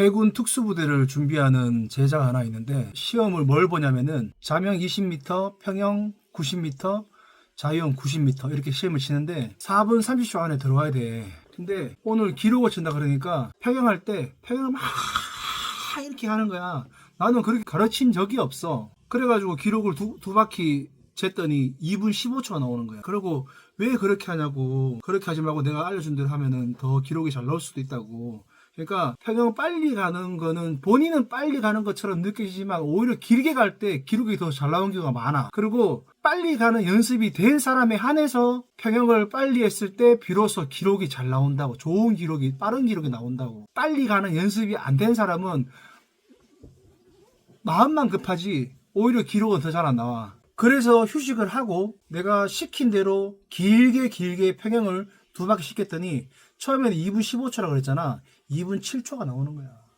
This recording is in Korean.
해군 특수부대를 준비하는 제자가 하나 있는데 시험을 뭘 보냐면은 자명 20m, 평영 90m, 자유형 90m 이렇게 시험을 치는데 4분 30초 안에 들어와야 돼. 근데 오늘 기록을 친다 그러니까 평영할 때 평영을 막 이렇게 하는 거야. 나는 그렇게 가르친 적이 없어. 그래가지고 기록을 두, 두 바퀴 쟀더니 2분 15초가 나오는 거야. 그리고 왜 그렇게 하냐고. 그렇게 하지 말고 내가 알려준 대로 하면은 더 기록이 잘 나올 수도 있다고. 그러니까 평영 빨리 가는 거는 본인은 빨리 가는 것처럼 느껴지지만 오히려 길게 갈 때 기록이 더 잘 나오는 경우가 많아. 그리고 빨리 가는 연습이 된 사람에 한해서 평영을 빨리 했을 때 비로소 기록이 잘 나온다고. 좋은 기록이, 빠른 기록이 나온다고. 빨리 가는 연습이 안 된 사람은 마음만 급하지 오히려 기록은 더 잘 안 나와. 그래서 휴식을 하고 내가 시킨 대로 길게 길게 평형을 두 바퀴 시켰더니 처음에는 2분 15초라고 그랬잖아. 2분 7초가 나오는 거야.